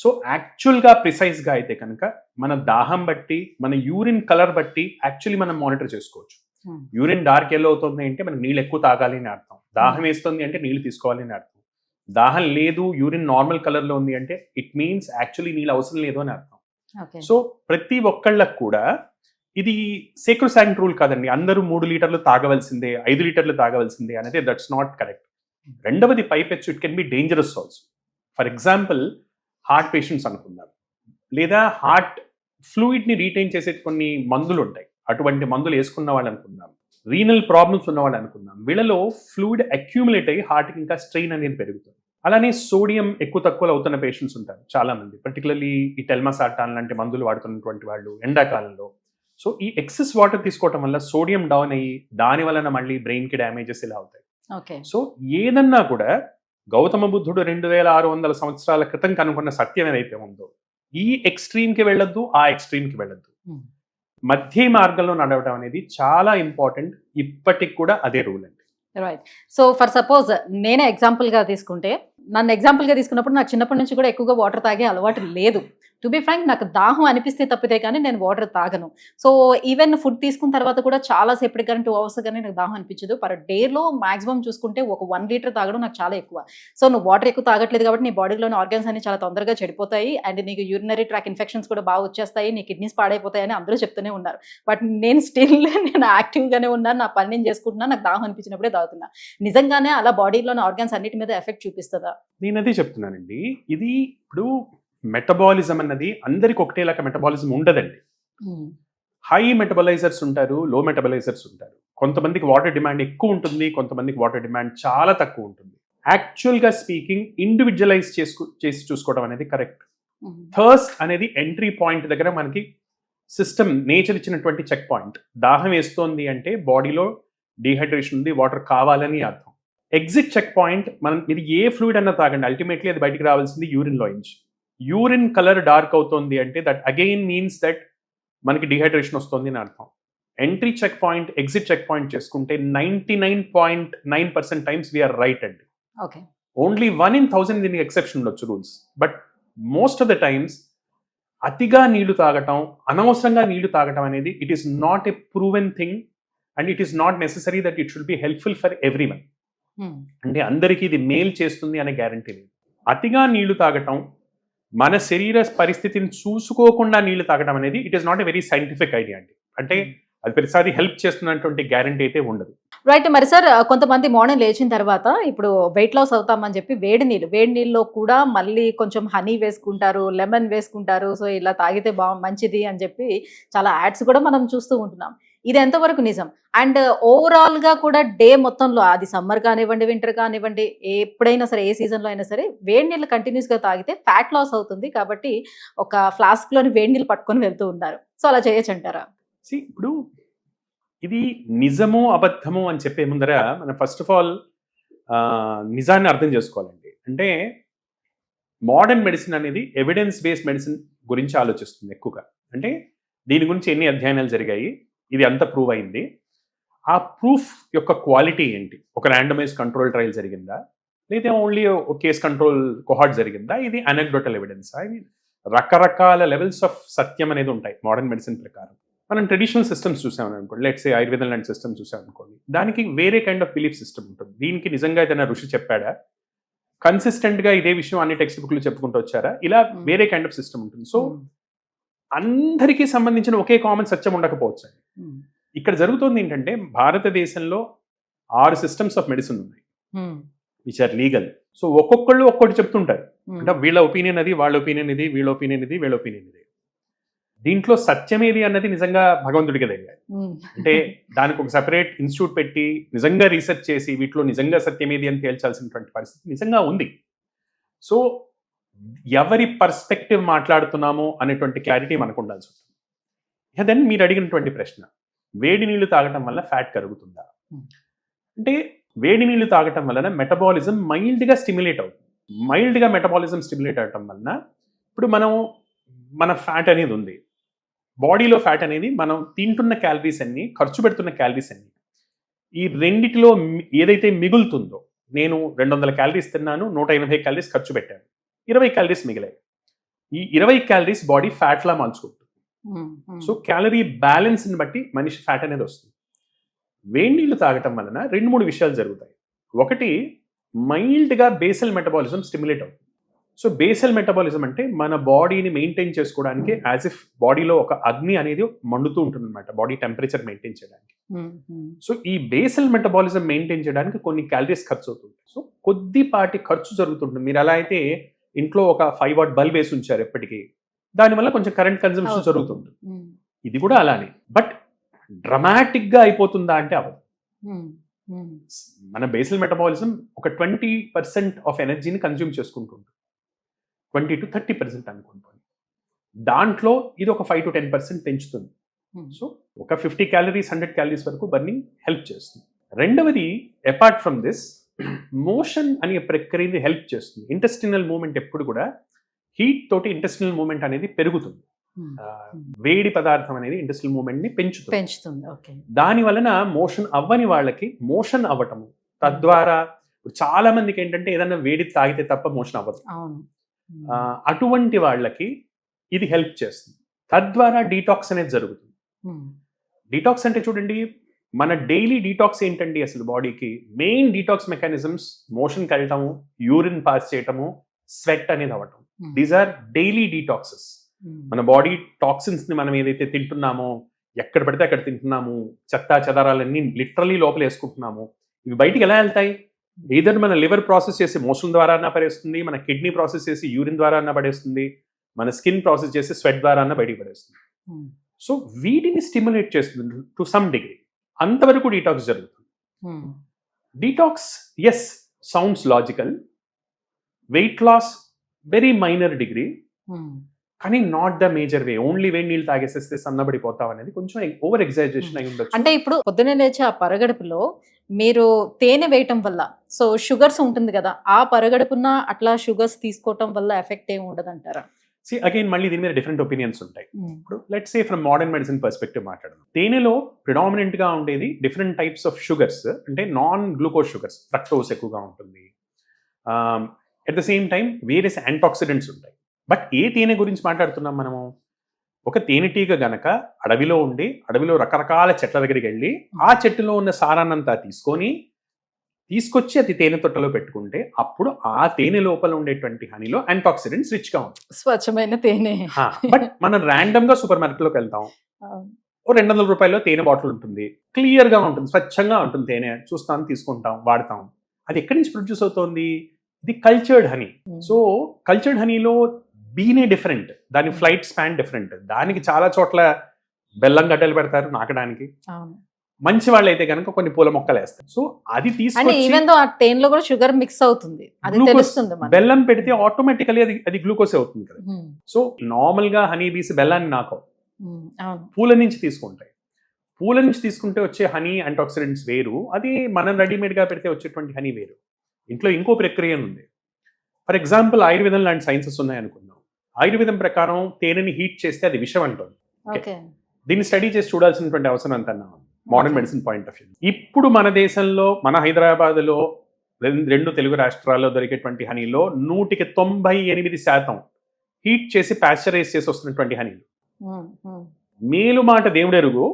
So యాక్చువల్గా ప్రిసైజ్గా అయితే కనుక మన దాహం బట్టి మన యూరిన్ కలర్ బట్టి యాక్చువల్లీ మనం మానిటర్ చేసుకోవచ్చు. Hmm. యూరిన్ డార్క్ ఎల్లో అవుతుంది అంటే మనకి నీళ్ళు ఎక్కువ తాగాలి అని అర్థం. దాహం వేస్తుంది అంటే నీళ్ళు తీసుకోవాలి అని అర్థం. దాహం లేదు యూరిన్ నార్మల్ కలర్లో ఉంది అంటే ఇట్ మీన్స్ యాక్చువల్లీ నీళ్ళు అవసరం లేదు అని అర్థం. సో ప్రతి ఒక్కళ్ళకు కూడా ఇది సేక్రోసాంగ్ రూల్ కాదండి. అందరూ మూడు లీటర్లు తాగవలసిందే ఐదు లీటర్లు తాగవలసిందే అనేది దట్స్ నాట్ కరెక్ట్ రెండవది పైపెచ్చు it can be dangerous also for example heart patients అనుకుందాం. లేదా హార్ట్ ఫ్లూయిడ్ని రీటైన్ చేసే కొన్ని మందులు ఉంటాయి అటువంటి మందులు వేసుకున్న వాళ్ళు అనుకుందాం. రీనల్ ప్రాబ్లమ్స్ ఉన్న వాళ్ళు అనుకుందాం. వీళ్ళలో ఫ్లూయిడ్ అక్యూములేట్ అయ్యి హార్ట్కి ఇంకా స్ట్రెయిన్ అనేది పెరుగుతుంది. అలానే సోడియం ఎక్కువ తక్కువ అవుతున్న పేషెంట్స్ ఉంటారు చాలా మంది పర్టికులర్లీ ఈ టెల్మాసాటాన్ లాంటి మందులు వాడుతున్నటువంటి వాళ్ళు ఎండాకాలంలో. సో ఈ ఎక్సెస్ వాటర్ తీసుకోవటం వల్ల సోడియం డౌన్ అయ్యి దాని వలన మళ్ళీ బ్రెయిన్కి డ్యామేజెస్ ఇలా అవుతాయి. ఓకే. సో ఏదన్నా కూడా గౌతమ బుద్ధుడు రెండు వేల ఆరు వందల సంవత్సరాల క్రితం కనుక్కున్న సత్యం ఏదైతే ఉందో ఈ ఎక్స్ట్రీమ్కి వెళ్ళొద్దు ఆ ఎక్స్ట్రీమ్కి వెళ్ళొద్దు. మధ్య మార్గంలో నడవడం అనేది చాలా ఇంపార్టెంట్ ఇప్పటికి కూడా అదే రూల్ అండి. రైట్ సో ఫర్ సపోజ్ నేనే ఎగ్జాంపుల్గా తీసుకుంటే నన్ను ఎగ్జాంపుల్గా తీసుకున్నప్పుడు నాకు చిన్నప్పటి నుంచి కూడా ఎక్కువగా వాటర్ తాగే అలవాటు లేదు. టు బి ఫ్రాంక్ నాకు దాహం అనిపిస్తే తప్పితే కానీ నేను వాటర్ తాగను. సో ఈవెన్ ఫుడ్ తీసుకున్న తర్వాత కూడా చాలా సేపటికి కానీ టూ అవర్స్ కానీ నాకు దాహం అనిపించదు. పర్ డేలో మాక్సిమం చూసుకుంటే ఒక వన్ లీటర్ తాగడం నాకు చాలా ఎక్కువ. సో నువ్వు వాటర్ ఎక్కువ తాగట్లేదు కాబట్టి నీ బాడీలోని ఆర్గన్స్ అన్ని చాలా తొందరగా చెడిపోతాయి. అండ్ నీకు యూరినరీ ట్రాక్ ఇన్ఫెక్షన్స్ కూడా బాగా వచ్చేస్తాయి. నీ కిడ్నీస్ పాడైపోతాయని అందరూ చెప్తూనే ఉన్నారు. బట్ నేను స్టిల్ నేను యాక్టివ్గానే ఉన్నాను నా పని నేను చేసుకుంటున్నా నాకు దాహం అనిపించినప్పుడే తాగుతున్నా. నిజంగానే అలా బాడీలోని ఆర్గన్స్ అన్నిటి మీద ఎఫెక్ట్ చూపిస్తుందా? నేను అదే చెప్తున్నానండి. ఇది ఇప్పుడు మెటబాలిజం అన్నది అందరికి ఒకటేలాగా మెటబాలిజం ఉండదండి. హై మెటబలైజర్స్ ఉంటారు లో మెటబలైజర్స్ ఉంటారు. కొంతమందికి వాటర్ డిమాండ్ ఎక్కువ ఉంటుంది కొంతమందికి వాటర్ డిమాండ్ చాలా తక్కువ ఉంటుంది. యాక్చువల్గా స్పీకింగ్ ఇండివిజువలైజ్ చేసుకు చేసి చూసుకోవడం అనేది కరెక్ట్. థర్స్ట్ అనేది ఎంట్రీ పాయింట్ దగ్గర మనకి సిస్టమ్ నేచర్ ఇచ్చినటువంటి చెక్ పాయింట్. దాహం వేస్తోంది అంటే బాడీలో డీహైడ్రేషన్ ఉంది వాటర్ కావాలని అర్థం. ఎగ్జిట్ చెక్ పాయింట్ మనం ఇది ఏ ఫ్లూయిడ్ అన్న తాగండి. అల్టిమేట్లీ అది బయటికి రావాల్సింది యూరిన్ లోంచి యూరిన్ కలర్ డార్క్ అవుతోంది అంటే దట్ అగైన్ మీన్స్ దట్ మనకి డిహైడ్రేషన్ వస్తుంది అని అర్థం. Entry check point exit check point చేసుకుంటే ninety nine point nine percent times we are right అండి. Okay only one in thousand దీనికి ఎక్సెప్షన్ ఉండొచ్చు rules but most of the times అతిగా నీళ్ళు తాగటం అనవసరంగా నీళ్ళు తాగటం అనేది it is not a proven thing and it is not necessary that it should be helpful for every one అంటే అందరికీ ఇది మేల్ చేస్తుంది అనే గ్యారంటీ లేదు. అతిగా నీళ్ళు తాగటం మన శరీర పరిస్థితిని చూసుకోకుండా నీళ్ళు తాగటం అనేది it is not a very scientific idea అండి. అంటే అది ప్రతిసారి హెల్ప్ చేస్తున్నటువంటి గ్యారంటీ అయితే ఉండదు. రైట్ మరి సార్ కొంతమంది మార్నింగ్ లేచిన తర్వాత ఇప్పుడు వెయిట్ లాస్ అవుతామని చెప్పి వేడి నీళ్ళు వేడి నీళ్ళలో కూడా మళ్ళీ కొంచెం హనీ వేసుకుంటారు లెమన్ వేసుకుంటారు సో ఇలా తాగితే బా మంచిది అని చెప్పి చాలా యాడ్స్ కూడా మనం చూస్తూ ఉంటున్నాం. ఇది ఎంతవరకు నిజం? అండ్ ఓవరాల్గా కూడా డే మొత్తంలో అది సమ్మర్ కానివ్వండి వింటర్ కానివ్వండి ఎప్పుడైనా సరే ఏ సీజన్లో అయినా సరే వేడి నీళ్ళు కంటిన్యూస్గా తాగితే ఫ్యాట్ లాస్ అవుతుంది కాబట్టి ఒక ఫ్లాస్క్లోని వేడి నీళ్ళు పట్టుకొని వెళ్తూ ఉన్నారు సో అలా చేయొచ్చు అంటారా? ఇప్పుడు ఇది నిజము అబద్ధము అని చెప్పే ముందర మనం ఫస్ట్ ఆఫ్ ఆల్ నిజాన్ని అర్థం చేసుకోవాలండి. అంటే మోడర్న్ మెడిసిన్ అనేది ఎవిడెన్స్ బేస్డ్ మెడిసిన్ గురించి ఆలోచిస్తుంది ఎక్కువగా. అంటే దీని గురించి ఎన్ని అధ్యయనాలు జరిగాయి? ఇది అంత ప్రూవ్ అయింది. ఆ ప్రూఫ్ యొక్క క్వాలిటీ ఏంటి? ఒక ర్యాండమైజ్ కంట్రోల్ ట్రయల్ జరిగిందా? లేదా ఓన్లీ కేస్ కంట్రోల్ కొహాట్ జరిగిందా? ఇది అనెక్డోటల్ ఎవిడెన్స్ ఇది రకరకాల లెవెల్స్ ఆఫ్ సత్యం అనేది ఉంటాయి మోడర్న్ మెడిసిన్ ప్రకారం. మనం ట్రెడిషనల్ సిస్టమ్స్ చూసామని అనుకోండి లెట్స్ ఏ ఆయుర్వేదం లాంటి సిస్టమ్ చూసామనుకోండి దానికి వేరే కైండ్ ఆఫ్ బిలీఫ్ సిస్టమ్ ఉంటుంది. దీనికి నిజంగా ఏదైనా ఋషి చెప్పాడా? కన్సిస్టెంట్గా ఇదే విషయం అన్ని టెక్స్ట్ బుక్లు చెప్పుకుంటూ వచ్చారా? ఇలా Hmm. వేరే కైండ్ ఆఫ్ సిస్టమ్ ఉంటుంది. సో అందరికీ సంబంధించిన ఒకే కామన్ సత్యం ఉండకపోవచ్చు Hmm. ఇక్కడ జరుగుతుంది ఏంటంటే భారతదేశంలో ఆరు సిస్టమ్స్ ఆఫ్ మెడిసిన్ ఉన్నాయి. విచ్ ఆర్ లీగల్ సో ఒక్కొక్కళ్ళు ఒక్కొక్కటి చెప్తుంటారు Hmm. అంటే వీళ్ళ ఒపీనియన్ అది వాళ్ళ ఒపీనియన్ ఇది వీళ్ళ ఒపీనియన్ ఇది వీళ్ళ ఒపీనియన్ ఇది దీంట్లో సత్యం ఏది అన్నది నిజంగా భగవంతుడికి తెలియాలి Hmm. అంటే దానికి ఒక సెపరేట్ ఇన్స్టిట్యూట్ పెట్టి నిజంగా రీసెర్చ్ చేసి వీటిలో నిజంగా సత్యం ఏది అని తేల్చాల్సినటువంటి పరిస్థితి నిజంగా ఉంది సో ఎవరి పర్స్పెక్టివ్ మాట్లాడుతున్నామో అనేటువంటి క్లారిటీ మనకు ఉండాల్సి ఉంటుంది దెన్ మీరు అడిగినటువంటి ప్రశ్న వేడి నీళ్ళు తాగటం వల్ల ఫ్యాట్ కరుగుతుందా? Hmm. అంటే వేడి నీళ్ళు తాగటం వలన మెటబాలిజం మైల్డ్గా స్టిమ్యులేట్ అవుతుంది. మైల్డ్గా మెటబాలిజం స్టిమ్యులేట్ అవటం వలన ఇప్పుడు మనం మన ఫ్యాట్ అనేది ఉంది. బాడీలో ఫ్యాట్ అనేది మనం తింటున్న క్యాలరీస్ అన్ని ఖర్చు పెడుతున్న క్యాలరీస్ అన్ని ఈ రెండిటిలో ఏదైతే మిగులుతుందో నేను రెండు వందల క్యాలరీస్ తిన్నాను నూట ఎనభై క్యాలరీస్ ఖర్చు పెట్టాను. ఇరవై క్యాలరీస్ మిగిలాయి. ఈ ఇరవై క్యాలరీస్ బాడీ ఫ్యాట్ లా మార్చుకుంటుంది. సో క్యాలరీ బ్యాలెన్స్ని బట్టి మనిషి ఫ్యాట్ అనేది వస్తుంది. వేడి నీళ్ళు తాగటం వలన రెండు మూడు విషయాలు జరుగుతాయి. ఒకటి మైల్డ్గా బేసల్ మెటబాలిజం స్టిమ్యులేట్ అవుతుంది. సో బేసల్ మెటబాలిజం అంటే మన బాడీని మెయింటైన్ చేసుకోవడానికి యాజ్ ఇఫ్ బాడీలో ఒక అగ్ని అనేది మండుతూ ఉంటుంది అనమాట బాడీ టెంపరేచర్ మెయింటైన్ చేయడానికి. సో ఈ బేసల్ మెటబాలిజం మెయింటైన్ చేయడానికి కొన్ని క్యాలరీస్ ఖర్చు అవుతుంది సో కొద్దిపాటి ఖర్చు జరుగుతుంటుంది. మీరు ఎలా అయితే ఇంట్లో ఒక ఫైవ్ వాట్ బల్బ్ వేసి ఉంచారు ఎప్పటికీ. దానివల్ల కొంచెం కరెంట్ కన్సంప్షన్ అవుతుంది. జరుగుతుంది. ఇది కూడా అలానే. బట్ డ్రమాటిక్గా అయిపోతుందా అంటే అవ్వదు. మన బేసల్ మెటబాలిజం ఒక ట్వంటీ పర్సెంట్ ఆఫ్ ఎనర్జీని కన్జ్యూమ్ చేసుకుంటుంది. ట్వంటీ టు థర్టీ పర్సెంట్ అనుకుంటుంది దాంట్లో ఇది ఒక ఫైవ్ టు టెన్ పర్సెంట్ పెంచుతుంది. సో ఒక ఫిఫ్టీ క్యాలరీస్ హండ్రెడ్ క్యాలరీస్ వరకు బర్నింగ్ హెల్ప్ చేస్తుంది. రెండవది అపార్ట్ ఫ్రమ్ దిస్ మోషన్ అనే ప్రక్రియని హెల్ప్ చేస్తుంది. ఇంటెస్టినల్ మూమెంట్ ఎప్పుడు కూడా హీట్ తోటి ఇంటెస్టినల్ మూమెంట్ అనేది పెరుగుతుంది. ఆ, వేడి పదార్థం అనేది ఇంటెస్టినల్ మూమెంట్ని పెంచుతుంది. పెంచుతుంది. దాని వలన మోషన్ అవ్వని వాళ్ళకి మోషన్ అవ్వటము. తద్వారా చాలా మందికి ఏంటంటే ఏదైనా వేడి తాగితే తప్ప మోషన్ అవ్వదు. అటువంటి వాళ్ళకి ఇది హెల్ప్ చేస్తుంది. తద్వారా డీటాక్స్ అనేది జరుగుతుంది. డీటాక్స్ అంటే చూడండి మన డైలీ డీటాక్స్ ఏంటండి అసలు బాడీకి మెయిన్ డీటాక్స్ మెకానిజమ్స్ మోషన్కి వెళ్ళటము యూరిన్ పాస్ చేయటము స్వెట్ అనేది అవ్వటం. These are daily detoxes. మన బాడీ టాక్సిన్స్ని మనం ఏదైతే తింటున్నామో ఎక్కడ పడితే అక్కడ తింటున్నాము చెత్త చెదారాలన్నీ లిటరలీ లోపల వేసుకుంటున్నాము ఇవి బయటికి ఎలా వెళ్తాయి ఏదైనా మన లివర్ ప్రాసెస్ చేసి మోషన్ ద్వారా అన్న పడేస్తుంది మన కిడ్నీ ప్రాసెస్ చేసి యూరిన్ ద్వారా అన్న పడేస్తుంది మన స్కిన్ ప్రాసెస్ చేసి స్వెట్ ద్వారా అన్న బయటికి పడేస్తుంది. సో వీటిని స్టిమ్యులేట్ చేస్తుంది టు సమ్ డిగ్రీ అంతవరకు డీటాక్స్ జరుగుతుంది. Detox as sounds logical weight loss very minor degree. కానీ not the major way only వేడి నీళ్ళు తాగేసేస్తే సన్నబడిపోతాం అనేది కొంచెం ఓవర్ ఎగ్జాజరేషన్ అయి ఉండొచ్చు. అంటే ఇప్పుడు పొద్దున్నే లేచి ఆ పరగడుపులో మీరు తేనె వేయటం వల్ల సో షుగర్స్ ఉంటుంది కదా ఆ పరగడుపున అట్లా షుగర్స్ తీసుకోవటం వల్ల ఎఫెక్ట్ ఏమి ఉండదు అంటారా సి అగైన్ మళ్ళీ దీని మీద డిఫరెంట్ ఒపీనియన్స్ ఉంటాయి. ఇప్పుడు let's say from modern medicine perspective మాట్లాడడం తేనెలో ప్రిడామినెంట్గా ఉండేది డిఫరెంట్ టైప్స్ ఆఫ్ షుగర్స్ అంటే నాన్ గ్లూకోజ్ షుగర్స్ ఫ్రక్టోస్ ఎక్కువగా ఉంటుంది. At the same time various antioxidants ఉంటాయి. బట్ ఏ తేనె గురించి మాట్లాడుతున్నాం మనము? ఒక తేనెటీగ గనక అడవిలో ఉండి అడవిలో రకరకాల చెట్ల దగ్గరికి వెళ్ళి ఆ చెట్టులో ఉన్న సారాన్నంతా తీసుకొని తీసుకొచ్చి అది తేనె తొట్టలో పెట్టుకుంటే అప్పుడు ఆ తేనె లోపల ఉండేటువంటి హనీలో యాంటాక్సిడెంట్స్ రిచ్గా ఉంటాయి స్వచ్ఛమైన తేనె. బట్ మనం ర్యాండమ్గా సూపర్ మార్కెట్లోకి వెళ్తాం. ఓ రెండు వందల రూపాయల్లో తేనె బాటిల్ ఉంటుంది. క్లియర్గా ఉంటుంది స్వచ్ఛంగా ఉంటుంది తేనె. చూస్తాం తీసుకుంటాం వాడతాం. అది ఎక్కడి నుంచి ప్రొడ్యూస్ అవుతోంది? ఇది కల్చర్డ్ హనీ. సో కల్చర్డ్ హనీలో బీనే డిఫరెంట్ దాని ఫ్లైట్ స్పాన్ డిఫరెంట్ దానికి చాలా చోట్ల బెల్లం గడ్డలు పెడతారు నాకడానికి. మంచి వాళ్ళు అయితే కనుక కొన్ని పూల మొక్కలు వేస్తారు. సో అది ఆ తేనెలో కూడా షుగర్ మిక్స్ అవుతుంది. అది తెలుస్తుంది బెల్లం పెడితే ఆటోమేటికలీ అది అది గ్లూకోజ్ అవుతుంది కదా. సో నార్మల్గా హనీ బీస్ బెల్లాన్ని నాకు ఉమ్. అవును. పూల నుంచి తీసుకుంటాయి. పూల నుంచి తీసుకుంటే వచ్చే హనీ యాంటాక్సిడెంట్స్ వేరు. అది మనం రెడీమేడ్గా పెడితే వచ్చేటువంటి హనీ వేరు. ఇంట్లో ఇంకో ప్రక్రియ ఉంది. ఫర్ ఎగ్జాంపుల్ ఆయుర్వేదం లాంటి సైన్సెస్ ఉన్నాయనుకుందాం. ఆయుర్వేదం ప్రకారం తేనెని హీట్ చేస్తే అది విషం అంటుంది దీన్ని స్టడీ చేసి చూడాల్సినటువంటి అవసరం అంత modern. Medicine point of view ఇప్పుడు మన దేశంలో మన హైదరాబాద్లో రెండు తెలుగు రాష్ట్రాల్లో దొరికేటువంటి హనీలో నూటికి తొంభై ఎనిమిది శాతం హీట్ చేసి ప్యాస్చరైజ్ చేసి వస్తున్నటువంటి హనీలు ఉమ్. ఉమ్. మేలు మాట దేవుడెరుగు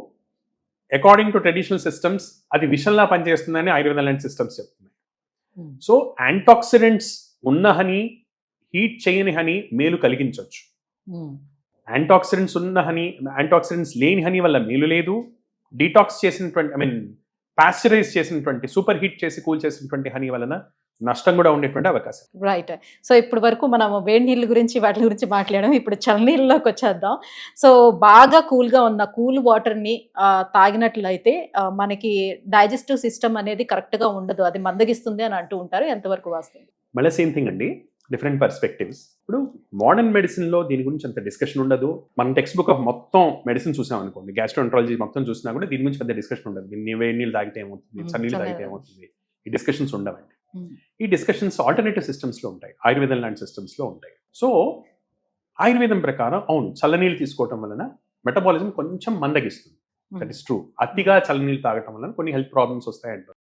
అకార్డింగ్ టు ట్రెడిషనల్ సిస్టమ్స్ అది విషంలా పనిచేస్తుందని ఆయుర్వేదం లాంటి సిస్టమ్స్ చెప్తున్నాయి. సో యాంటాక్సిడెంట్స్ ఉన్న హనీ హీట్ చేయని హనీ మేలు కలిగించవచ్చు. యాంటాక్సిడెంట్స్ ఉన్న హనీ యాంటాక్సిడెంట్స్ లేని హనీ వల్ల మేలు లేదు డీటాక్స్ చేసినటువంటి ఐ మీన్ పాస్చరైజ్ చేసినటువంటి సూపర్ హీట్ చేసి కూల్ చేసినటువంటి హనీ వలన నష్టం కూడా ఉండేటువంటి అవకాశం. రైట్ సో ఇప్పుడు వరకు మనం వేడి నీళ్ళ గురించి వాటి గురించి మాట్లాడడం ఇప్పుడు చల్లనీళ్ళలోకి వచ్చేద్దాం. సో బాగా కూల్గా ఉన్న కూల్ వాటర్ని తాగినట్లయితే మనకి డైజెస్టివ్ సిస్టమ్ అనేది కరెక్ట్గా ఉండదు. అది మందగిస్తుంది అని అంటూ ఉంటారు. ఎంతవరకు వాస్తవం? మళ్ళీ సేమ్ థింగ్ అండి. Different perspectives. ఇప్పుడు మోడర్న్ మెడిసిన్లో దీని గురించి అంత డిస్కషన్ ఉండదు. మన టెక్స్ట్ బుక్ ఆఫ్ మొత్తం మెడిసిన్ చూసాం అనుకోండి గ్యాస్ట్రోంట్రాలజీ మొత్తం చూసినా కూడా దీని గురించి పెద్ద డిస్కషన్ ఉండదు. దీన్ని వేడి నీళ్ళు తాగితే ఏమవుతుంది? చన్నీళ్ళు తాగితే. ఏమవుతుంది? ఈ డిస్కషన్స్ ఉండవండి. ఈ డిస్కషన్స్ ఆల్టర్నేటివ్ సిస్టమ్స్లో ఉంటాయి. ఆయుర్వేదం లాంటి సిస్టమ్స్లో ఉంటాయి. సో ఆయుర్వేదం ప్రకారం అవును చల్లనీళ్ళు తీసుకోవటం వలన మెటబాలిజం కొంచెం మందగిస్తుంది. దట్ ఇస్ ట్రూ అతిగా చల్లనీళ్ళు తాగటం వలన కొన్ని హెల్త్ ప్రాబ్లమ్స్ వస్తాయంటారు.